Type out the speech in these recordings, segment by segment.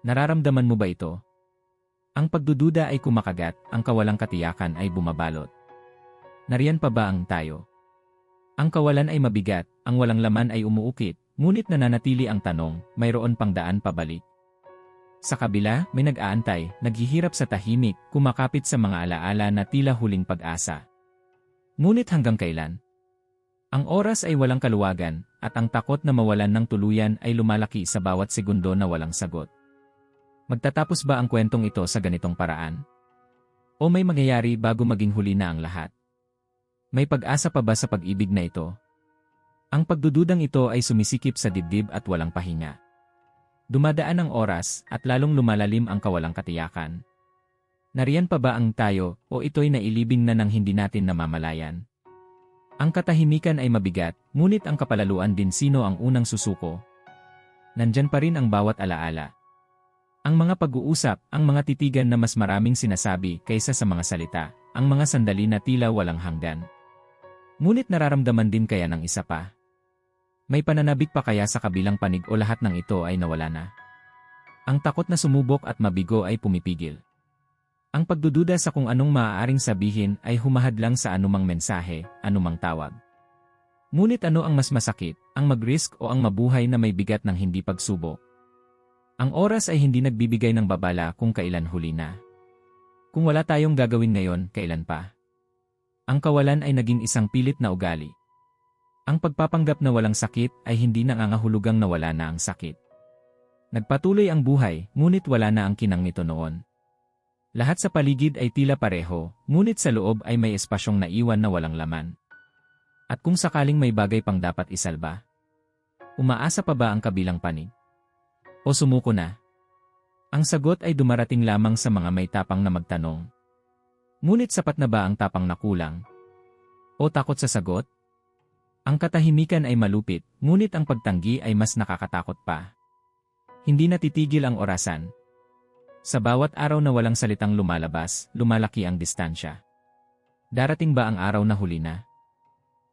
Nararamdaman mo ba ito? Ang pagdududa ay kumakagat, ang kawalang katiyakan ay bumabalot. Nariyan pa ba ang tayo? Ang kawalan ay mabigat, ang walang laman ay umuukit, ngunit nananatili ang tanong, mayroon pang daan pabalik. Sa kabila, may nag-aantay, naghihirap sa tahimik, kumakapit sa mga alaala na tila huling pag-asa. Ngunit hanggang kailan? Ang oras ay walang kaluwagan, at ang takot na mawalan ng tuluyan ay lumalaki sa bawat segundo na walang sagot. Magtatapos ba ang kwentong ito sa ganitong paraan? O may mangyayari bago maging huli na ang lahat? May pag-asa pa ba sa pag-ibig na ito? Ang pagdududang ito ay sumisikip sa dibdib at walang pahinga. Dumadaan ang oras at lalong lumalalim ang kawalang katiyakan. Nariyan pa ba ang tayo o ito'y nailibing na ng hindi natin namamalayan? Ang katahimikan ay mabigat, ngunit ang kapalaluan din sino ang unang susuko. Nandyan pa rin ang bawat alaala. Ang mga pag-uusap, ang mga titigan na mas maraming sinasabi kaysa sa mga salita, ang mga sandali na tila walang hanggan. Ngunit nararamdaman din kaya ng isa pa. May pananabik pa kaya sa kabilang panig o lahat ng ito ay nawala na? Ang takot na sumubok at mabigo ay pumipigil. Ang pagdududa sa kung anong maaaring sabihin ay humahadlang sa anumang mensahe, anumang tawag. Ngunit ano ang mas masakit, ang mag-risk o ang mabuhay na may bigat ng hindi pagsubok? Ang oras ay hindi nagbibigay ng babala kung kailan huli na. Kung wala tayong gagawin ngayon, kailan pa? Ang kawalan ay naging isang pilit na ugali. Ang pagpapanggap na walang sakit ay hindi nangangahulugang nawala na ang sakit. Nagpatuloy ang buhay, ngunit wala na ang kinang nito noon. Lahat sa paligid ay tila pareho, ngunit sa loob ay may espasyong naiwan na walang laman. At kung sakaling may bagay pang dapat isalba, umaasa pa ba ang kabilang panig? O sumuko na? Ang sagot ay dumarating lamang sa mga may tapang na magtanong. Ngunit sapat na ba ang tapang na kulang? O takot sa sagot? Ang katahimikan ay malupit, ngunit ang pagtanggi ay mas nakakatakot pa. Hindi natitigil ang orasan. Sa bawat araw na walang salitang lumalabas, lumalaki ang distansya. Darating ba ang araw na huli na?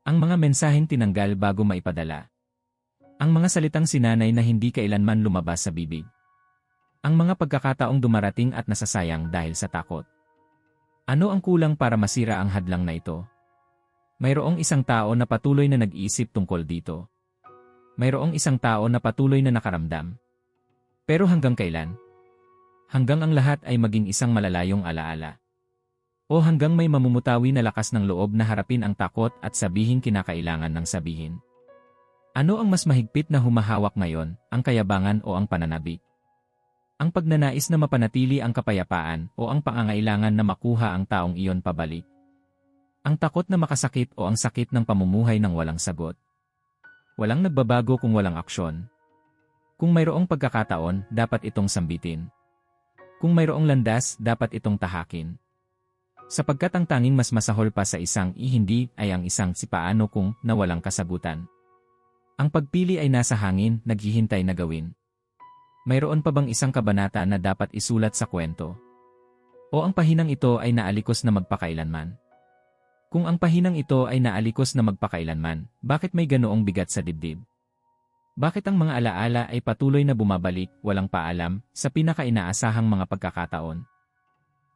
Ang mga mensaheng tinanggal bago maipadala. Ang mga salitang sinanay na hindi kailanman lumabas sa bibig. Ang mga pagkakataong dumarating at nasasayang dahil sa takot. Ano ang kulang para masira ang hadlang na ito? Mayroong isang tao na patuloy na nag-iisip tungkol dito. Mayroong isang tao na patuloy na nakaramdam. Pero hanggang kailan? Hanggang ang lahat ay maging isang malalayong alaala. O hanggang may mamumutawi na lakas ng loob na harapin ang takot at sabihin kinakailangan ng sabihin. Ano ang mas mahigpit na humahawak ngayon, ang kayabangan o ang pananabik? Ang pagnanais na mapanatili ang kapayapaan o ang pangangailangan na makuha ang taong iyon pabalik? Ang takot na makasakit o ang sakit ng pamumuhay ng walang sagot. Walang nagbabago kung walang aksyon. Kung mayroong pagkakataon, dapat itong sambitin. Kung mayroong landas, dapat itong tahakin. Sapagkat ang tanging mas masahol pa sa isang ihindi ay ang isang si paano kung nawalang kasagutan. Ang pagpili ay nasa hangin, naghihintay na gawin. Mayroon pa bang isang kabanata na dapat isulat sa kwento? O ang pahinang ito ay naalikos na magpakailanman? Kung ang pahinang ito ay naalikos na magpakailanman, bakit may ganoong bigat sa dibdib? Bakit ang mga alaala ay patuloy na bumabalik, walang paalam, sa pinaka-inaasahang mga pagkakataon?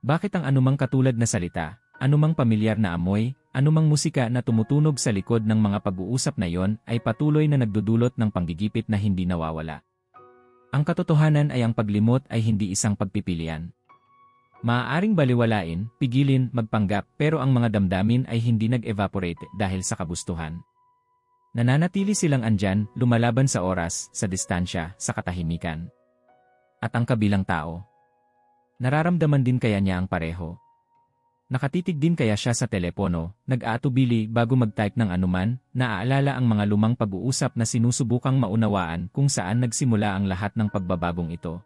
Bakit ang anumang katulad na salita, anumang pamilyar na amoy, anumang musika na tumutunog sa likod ng mga pag-uusap na yon ay patuloy na nagdudulot ng panggigipit na hindi nawawala? Ang katotohanan ay ang paglimot ay hindi isang pagpipilian. Maaaring baliwalain, pigilin, magpanggap pero ang mga damdamin ay hindi nag-evaporate dahil sa kabustuhan. Nananatili silang andyan, lumalaban sa oras, sa distansya, sa katahimikan. At ang kabilang tao. Nararamdaman din kaya niya ang pareho. Nakatitig din kaya siya sa telepono, nag-aatubili bago mag-type ng anuman, naaalala ang mga lumang pag-uusap na sinusubukang maunawaan kung saan nagsimula ang lahat ng pagbabagong ito.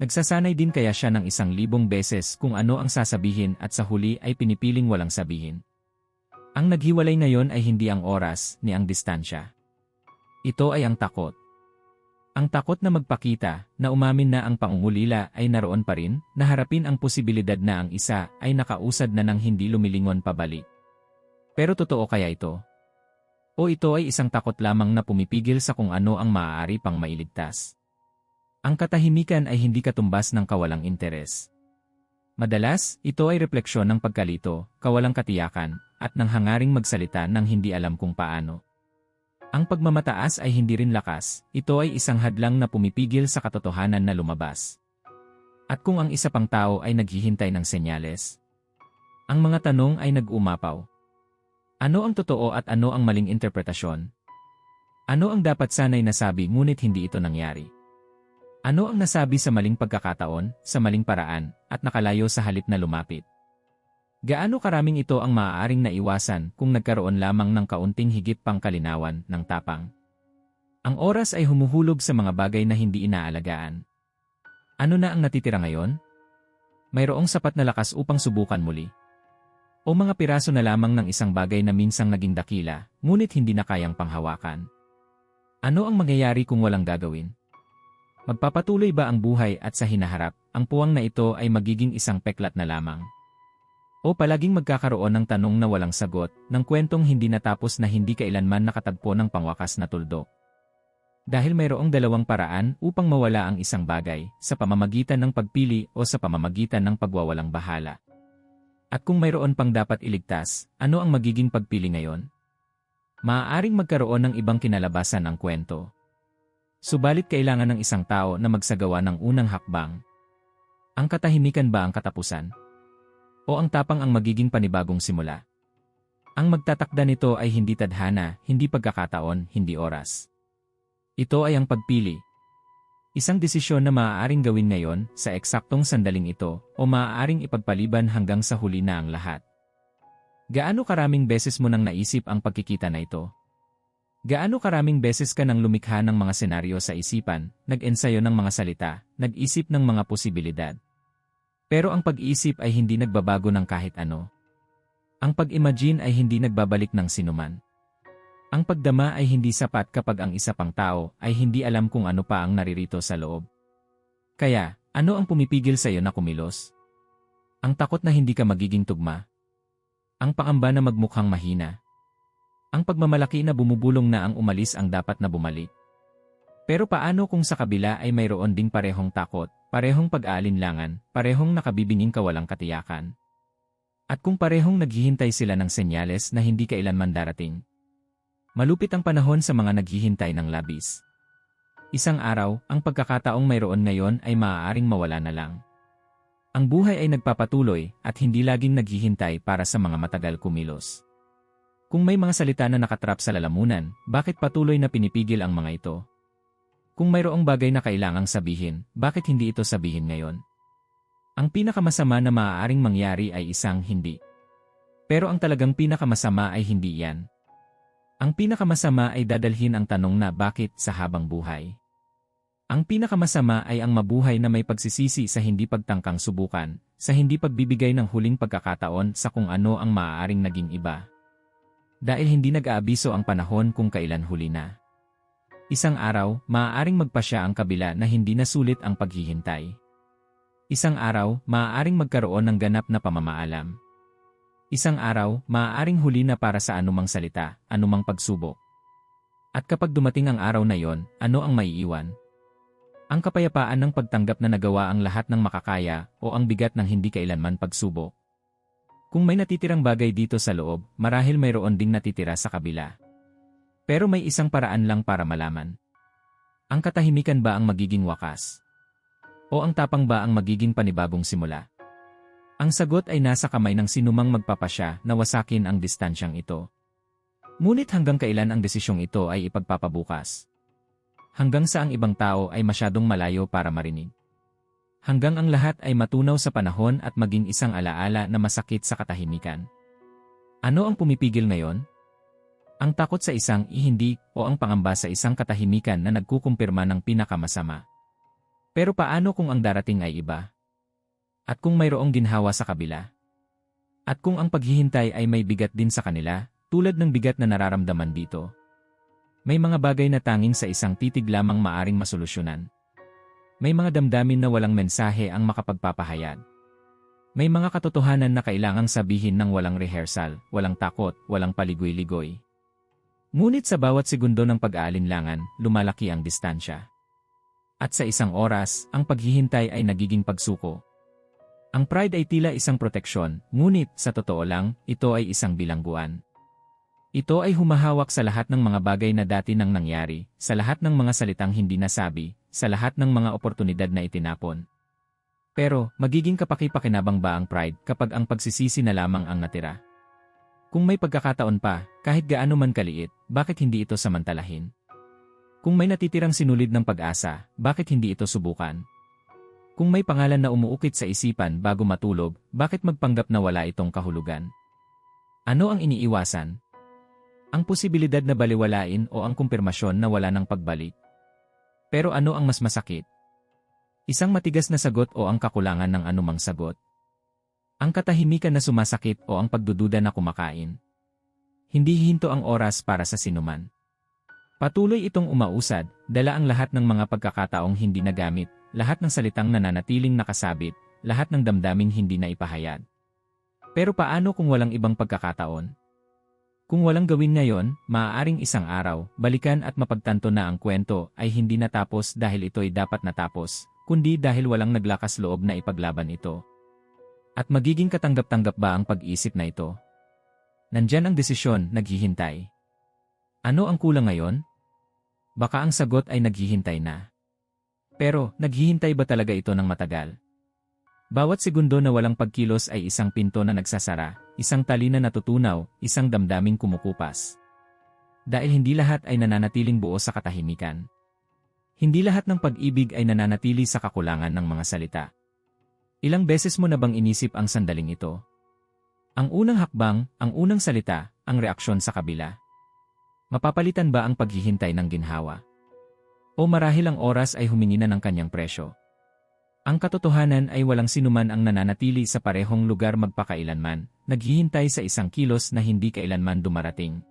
Nagsasanay din kaya siya ng isang libong beses kung ano ang sasabihin at sa huli ay pinipiling walang sabihin. Ang naghiwalay ngayon ay hindi ang oras ni ang distansya. Ito ay ang takot. Ang takot na magpakita na umamin na ang pangungulila ay naroon pa rin, na harapin ang posibilidad na ang isa ay nakausad na ng hindi lumilingon pabalik. Pero totoo kaya ito? O ito ay isang takot lamang na pumipigil sa kung ano ang maaari pang mailigtas? Ang katahimikan ay hindi katumbas ng kawalang interes. Madalas, ito ay refleksyon ng pagkalito, kawalang katiyakan, at ng hangaring magsalita ng hindi alam kung paano. Ang pagmamataas ay hindi rin lakas, ito ay isang hadlang na pumipigil sa katotohanan na lumabas. At kung ang isa pang tao ay naghihintay ng senyales, ang mga tanong ay nag-umapaw. Ano ang totoo at ano ang maling interpretasyon? Ano ang dapat sanay nasabi ngunit hindi ito nangyari? Ano ang nasabi sa maling pagkakataon, sa maling paraan, at nakalayo sa halip na lumapit? Gaano karaming ito ang maaaring naiwasan kung nagkaroon lamang ng kaunting higit pang kalinawan ng tapang? Ang oras ay humuhulog sa mga bagay na hindi inaalagaan. Ano na ang natitira ngayon? Mayroong sapat na lakas upang subukan muli. O mga piraso na lamang ng isang bagay na minsang naging dakila, ngunit hindi na kayang panghawakan. Ano ang mangyayari kung walang gagawin? Magpapatuloy ba ang buhay at sa hinaharap, ang puwang na ito ay magiging isang peklat na lamang? O palaging magkakaroon ng tanong na walang sagot, ng kwentong hindi natapos na hindi kailanman nakatagpo ng pangwakas na tuldok? Dahil mayroong dalawang paraan upang mawala ang isang bagay, sa pamamagitan ng pagpili o sa pamamagitan ng pagwawalang bahala. At kung mayroon pang dapat iligtas, ano ang magiging pagpili ngayon? Maaaring magkaroon ng ibang kinalabasan ang kwento. Subalit kailangan ng isang tao na magsagawa ng unang hakbang. Ang katahimikan ba ang katapusan? O ang tapang ang magiging panibagong simula? Ang magtatakda nito ay hindi tadhana, hindi pagkakataon, hindi oras. Ito ay ang pagpili. Isang desisyon na maaaring gawin ngayon sa eksaktong sandaling ito o maaaring ipagpaliban hanggang sa huli na ang lahat. Gaano karaming beses mo nang naisip ang pagkikita na ito? Gaano karaming beses ka nang lumikha ng mga senaryo sa isipan, nag-ensayo ng mga salita, nag-isip ng mga posibilidad? Pero ang pag-iisip ay hindi nagbabago ng kahit ano. Ang pag-imagine ay hindi nagbabalik ng sinuman. Ang pagdama ay hindi sapat kapag ang isa pang tao ay hindi alam kung ano pa ang naririto sa loob. Kaya, ano ang pumipigil sa iyo na kumilos? Ang takot na hindi ka magiging tugma? Ang pangamba na magmukhang mahina? Ang pagmamalaki na bumubulong na ang umalis ang dapat na bumalik. Pero paano kung sa kabila ay mayroon ding parehong takot, parehong pag-aalinlangan, parehong nakabibinging kawalang katiyakan? At kung parehong naghihintay sila ng senyales na hindi kailanman darating? Malupit ang panahon sa mga naghihintay ng labis. Isang araw, ang pagkakataong mayroon ngayon ay maaaring mawala na lang. Ang buhay ay nagpapatuloy at hindi laging naghihintay para sa mga matagal kumilos. Kung may mga salita na nakatrap sa lalamunan, bakit patuloy na pinipigil ang mga ito? Kung mayroong bagay na kailangang sabihin, bakit hindi ito sabihin ngayon? Ang pinakamasama na maaaring mangyari ay isang hindi. Pero ang talagang pinakamasama ay hindi yan. Ang pinakamasama ay dadalhin ang tanong na bakit sa habang buhay. Ang pinakamasama ay ang mabuhay na may pagsisisi sa hindi pagtangkang subukan, sa hindi pagbibigay ng huling pagkakataon sa kung ano ang maaaring naging iba. Dahil hindi nag-aabiso ang panahon kung kailan huli na. Isang araw, maaaring magpasya ang kabila na hindi nasulit ang paghihintay. Isang araw, maaaring magkaroon ng ganap na pamamaalam. Isang araw, maaaring huli na para sa anumang salita, anumang pagsubok. At kapag dumating ang araw na yon, ano ang maiiwan? Ang kapayapaan ng pagtanggap na nagawa ang lahat ng makakaya o ang bigat ng hindi kailanman pagsubok. Kung may natitirang bagay dito sa loob, marahil mayroon ding natitira sa kabila. Pero may isang paraan lang para malaman. Ang katahimikan ba ang magiging wakas? O ang tapang ba ang magiging panibagong simula? Ang sagot ay nasa kamay ng sinumang magpapasya na wasakin ang distansyang ito. Ngunit hanggang kailan ang desisyong ito ay ipagpapabukas? Hanggang sa ang ibang tao ay masyadong malayo para marinig hanggang ang lahat ay matunaw sa panahon at maging isang alaala na masakit sa katahimikan. Ano ang pumipigil ngayon? Ang takot sa isang ihindi o ang pangamba sa isang katahimikan na nagkukumpirma ng pinakamasama. Pero paano kung ang darating ay iba? At kung mayroong ginhawa sa kabila? At kung ang paghihintay ay may bigat din sa kanila, tulad ng bigat na nararamdaman dito? May mga bagay na tanging sa isang titig lamang maaring masolusyonan. May mga damdamin na walang mensahe ang makapagpapahayag. May mga katotohanan na kailangang sabihin ng walang rehearsal, walang takot, walang paligoy-ligoy. Ngunit sa bawat segundo ng pag-aalinlangan, lumalaki ang distansya. At sa isang oras, ang paghihintay ay nagiging pagsuko. Ang pride ay tila isang proteksyon, ngunit sa totoo lang, ito ay isang bilangguan. Ito ay humahawak sa lahat ng mga bagay na dati nang nangyari, sa lahat ng mga salitang hindi nasabi, sa lahat ng mga oportunidad na itinapon. Pero, magiging kapaki-pakinabang ba ang pride kapag ang pagsisisi na lamang ang natira? Kung may pagkakataon pa, kahit gaano man kaliit, bakit hindi ito samantalahin? Kung may natitirang sinulid ng pag-asa, bakit hindi ito subukan? Kung may pangalan na umuukit sa isipan bago matulog, bakit magpanggap na wala itong kahulugan? Ano ang iniiwasan? Ang posibilidad na baliwalain o ang kumpirmasyon na wala ng pagbalik? Pero ano ang mas masakit? Isang matigas na sagot o ang kakulangan ng anumang sagot? Ang katahimikan na sumasakit o ang pagdududa na kumakain? Hindi hinto ang oras para sa sinuman. Patuloy itong umausad, dala ang lahat ng mga pagkakataong hindi nagamit, lahat ng salitang nananatiling nakasabit, lahat ng damdaming hindi na ipahayag. Pero paano kung walang ibang pagkakataon? Kung walang gawin ngayon, maaaring isang araw, balikan at mapagtanto na ang kwento ay hindi natapos dahil ito'y dapat natapos, kundi dahil walang naglakas loob na ipaglaban ito. At magiging katanggap-tanggap ba ang pag-isip na ito? Nandyan ang desisyon, naghihintay. Ano ang kulang ngayon? Baka ang sagot ay naghihintay na. Pero, naghihintay ba talaga ito ng matagal? Bawat segundo na walang pagkilos ay isang pinto na nagsasara, isang tali na natutunaw, isang damdaming kumukupas. Dahil hindi lahat ay nananatiling buo sa katahimikan. Hindi lahat ng pag-ibig ay nananatili sa kakulangan ng mga salita. Ilang beses mo na bang inisip ang sandaling ito? Ang unang hakbang, ang unang salita, ang reaksyon sa kabila. Mapapalitan ba ang paghihintay ng ginhawa? O marahil ang oras ay humingi na ng kanyang presyo? Ang katotohanan ay walang sinuman ang nananatili sa parehong lugar magpakailanman, naghihintay sa isang kilos na hindi kailanman dumarating.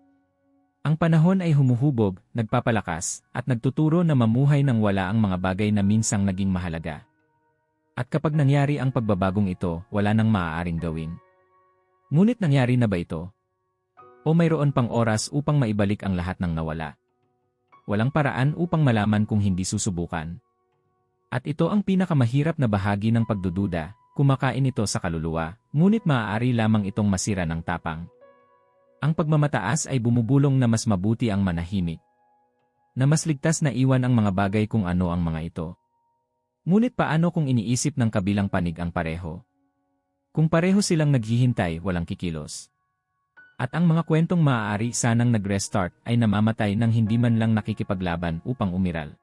Ang panahon ay humuhubog, nagpapalakas, at nagtuturo na mamuhay ng wala ang mga bagay na minsang naging mahalaga. At kapag nangyari ang pagbabagong ito, wala nang maaaring gawin. Ngunit nangyari na ba ito? O mayroon pang oras upang maibalik ang lahat ng nawala. Walang paraan upang malaman kung hindi susubukan. At ito ang pinakamahirap na bahagi ng pagdududa, kumakain ito sa kaluluwa, ngunit maaari lamang itong masira ng tapang. Ang pagmamataas ay bumubulong na mas mabuti ang manahimik. Na mas ligtas na iwan ang mga bagay kung ano ang mga ito. Ngunit paano kung iniisip ng kabilang panig ang pareho? Kung pareho silang naghihintay, walang kikilos. At ang mga kwentong maaari sanang nag-restart ay namamatay nang hindi man lang nakikipaglaban upang umiral.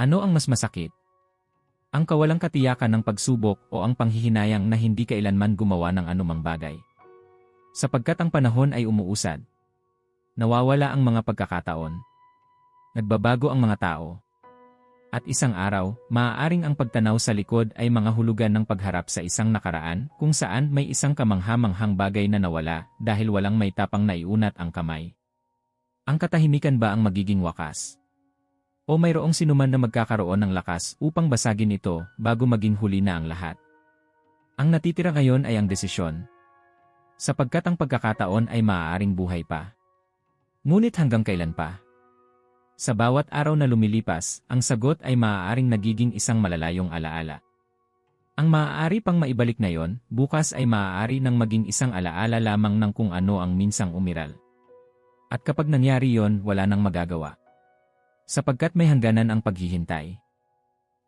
Ano ang mas masakit? Ang kawalang katiyakan ng pagsubok o ang panghihinayang na hindi kailanman gumawa ng anumang bagay. Sapagkat ang panahon ay umuusad. Nawawala ang mga pagkakataon. Nagbabago ang mga tao. At isang araw, maaaring ang pagtanaw sa likod ay mga hulugan ng pagharap sa isang nakaraan kung saan may isang kamanghamanghang bagay na nawala dahil walang may tapang naiunat ang kamay. Ang katahimikan ba ang magiging wakas? O mayroong sinuman na magkakaroon ng lakas upang basagin ito bago maging huli na ang lahat? Ang natitira ngayon ay ang desisyon. Sapagkat ang pagkakataon ay maaaring buhay pa. Ngunit hanggang kailan pa? Sa bawat araw na lumilipas, ang sagot ay maaaring nagiging isang malalayong alaala. Ang maaari pang maibalik na yon, bukas ay maaari nang maging isang alaala lamang ng kung ano ang minsang umiral. At kapag nangyari yon, wala nang magagawa. Sapagkat may hangganan ang paghihintay.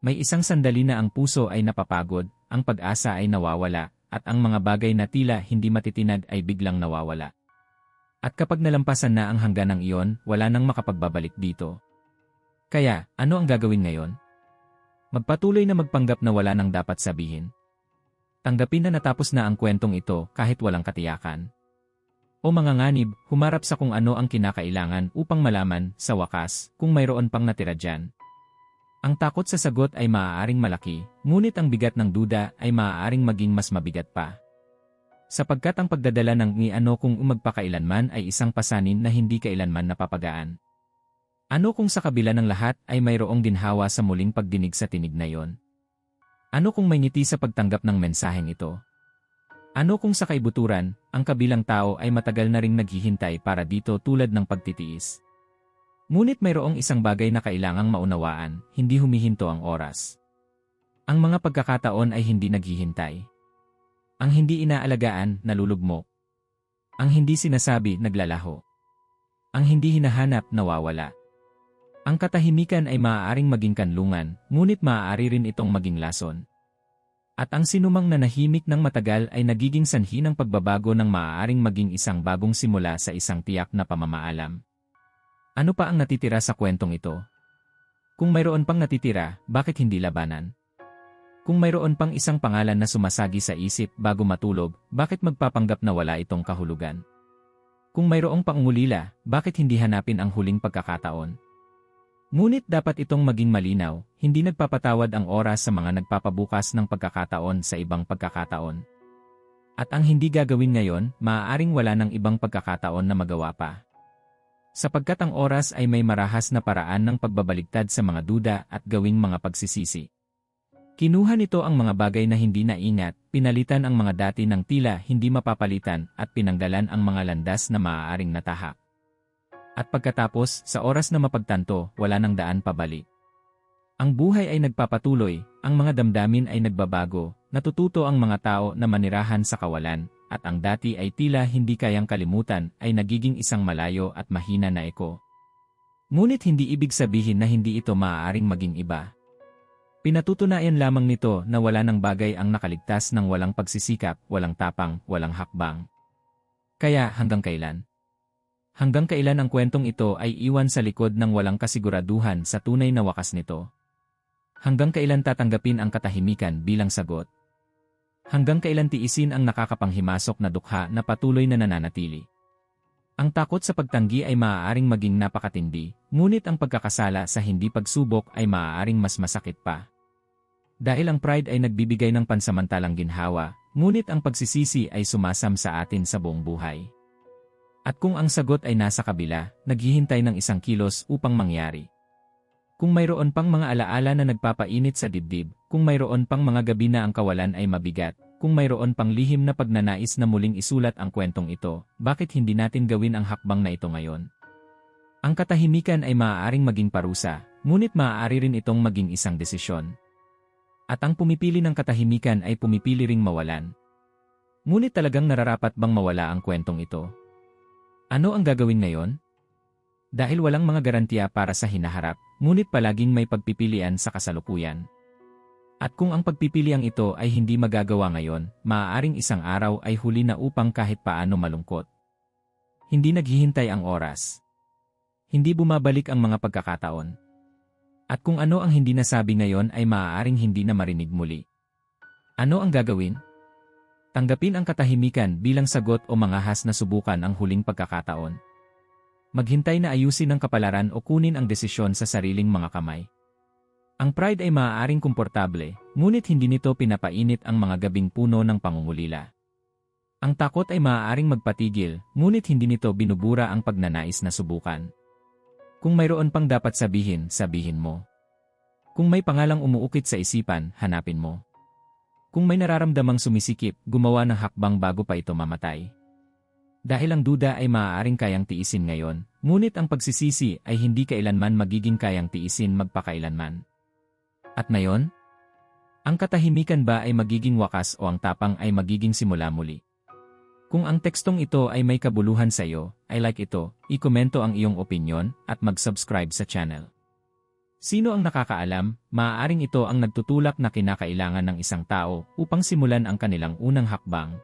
May isang sandali na ang puso ay napapagod, ang pag-asa ay nawawala, at ang mga bagay na tila hindi matitinag ay biglang nawawala. At kapag nalampasan na ang hangganang iyon, wala nang makapagbabalik dito. Kaya, ano ang gagawin ngayon? Magpatuloy na magpanggap na wala nang dapat sabihin. Tanggapin na natapos na ang kwentong ito kahit walang katiyakan. O mga nganib, humarap sa kung ano ang kinakailangan upang malaman, sa wakas, kung mayroon pang natira dyan. Ang takot sa sagot ay maaaring malaki, ngunit ang bigat ng duda ay maaaring maging mas mabigat pa. Sapagkat ang pagdadala ng ni ano kung umagpakailanman ay isang pasanin na hindi kailanman napapagaan. Ano kung sa kabila ng lahat ay mayroong ginhawa sa muling pagdinig sa tinig na yon? Ano kung may ngiti sa pagtanggap ng mensaheng ito? Ano kung sa kaibuturan, ang kabilang tao ay matagal na ring naghihintay para dito tulad ng pagtitiis? Ngunit mayroong isang bagay na kailangang maunawaan, hindi humihinto ang oras. Ang mga pagkakataon ay hindi naghihintay. Ang hindi inaalagaan, nalulugmok. Ang hindi sinasabi, naglalaho. Ang hindi hinahanap, nawawala. Ang katahimikan ay maaaring maging kanlungan, ngunit maaari rin itong maging lason. At ang sinumang nanahimik ng matagal ay nagiging sanhi ng pagbabago ng maaaring maging isang bagong simula sa isang tiyak na pamamaalam. Ano pa ang natitira sa kwentong ito? Kung mayroon pang natitira, bakit hindi labanan? Kung mayroon pang isang pangalan na sumasagi sa isip bago matulog, bakit magpapanggap na wala itong kahulugan? Kung mayroong pangungulila, bakit hindi hanapin ang huling pagkakataon? Ngunit dapat itong maging malinaw, hindi nagpapatawad ang oras sa mga nagpapabukas ng pagkakataon sa ibang pagkakataon. At ang hindi gagawin ngayon, maaaring wala ng ibang pagkakataon na magawa pa. Sapagkat ang oras ay may marahas na paraan ng pagbabaligtad sa mga duda at gawing mga pagsisisi. Kinuha nito ang mga bagay na hindi naingat, pinalitan ang mga dati ng tila hindi mapapalitan at pinanggalan ang mga landas na maaaring natahak. At pagkatapos, sa oras na mapagtanto, wala nang daan pabalik. Ang buhay ay nagpapatuloy, ang mga damdamin ay nagbabago, natututo ang mga tao na manirahan sa kawalan, at ang dati ay tila hindi kayang kalimutan ay nagiging isang malayo at mahina na eko. Ngunit hindi ibig sabihin na hindi ito maaaring maging iba. Pinatutunayan lamang nito na wala ng bagay ang nakaligtas ng walang pagsisikap, walang tapang, walang hakbang. Kaya hanggang kailan? Hanggang kailan ang kwentong ito ay iwan sa likod ng walang kasiguraduhan sa tunay na wakas nito? Hanggang kailan tatanggapin ang katahimikan bilang sagot? Hanggang kailan tiisin ang nakakapanghimasok na dukha na patuloy na nananatili? Ang takot sa pagtanggi ay maaaring maging napakatindi, ngunit ang pagkakasala sa hindi pagsubok ay maaaring mas masakit pa. Dahil ang pride ay nagbibigay ng pansamantalang ginhawa, ngunit ang pagsisisi ay sumasam sa atin sa buong buhay. At kung ang sagot ay nasa kabila, naghihintay ng isang kilos upang mangyari. Kung mayroon pang mga alaala na nagpapainit sa dibdib, kung mayroon pang mga gabi na ang kawalan ay mabigat, kung mayroon pang lihim na pagnanais na muling isulat ang kwentong ito, bakit hindi natin gawin ang hakbang na ito ngayon? Ang katahimikan ay maaaring maging parusa, ngunit maaari rin itong maging isang desisyon. At ang pumipili ng katahimikan ay pumipili ring mawalan. Ngunit talagang nararapat bang mawala ang kwentong ito? Ano ang gagawin ngayon? Dahil walang mga garantiya para sa hinaharap, ngunit palaging may pagpipilian sa kasalukuyan. At kung ang pagpipiliang ito ay hindi magagawa ngayon, maaaring isang araw ay huli na upang kahit paano malungkot. Hindi naghihintay ang oras. Hindi bumabalik ang mga pagkakataon. At kung ano ang hindi nasabi ngayon ay maaaring hindi na marinig muli. Ano ang gagawin? Tanggapin ang katahimikan bilang sagot o mangahas na subukan ang huling pagkakataon. Maghintay na ayusin ang kapalaran o kunin ang desisyon sa sariling mga kamay. Ang pride ay maaaring komportable, ngunit hindi nito pinapainit ang mga gabing puno ng pangungulila. Ang takot ay maaaring magpatigil, ngunit hindi nito binubura ang pagnanais na subukan. Kung mayroon pang dapat sabihin, sabihin mo. Kung may pangalang umuukit sa isipan, hanapin mo. Kung may nararamdamang sumisikip, gumawa ng hakbang bago pa ito mamatay. Dahil ang duda ay maaaring kayang tiisin ngayon, ngunit ang pagsisisi ay hindi kailanman magiging kayang tiisin magpakailanman. At ngayon? Ang katahimikan ba ay magiging wakas o ang tapang ay magiging simula muli? Kung ang tekstong ito ay may kabuluhan sa iyo, ay like ito, i-komento ang iyong opinion, at mag-subscribe sa channel. Sino ang nakakaalam, maaaring ito ang nagtutulak na kinakailangan ng isang tao upang simulan ang kanilang unang hakbang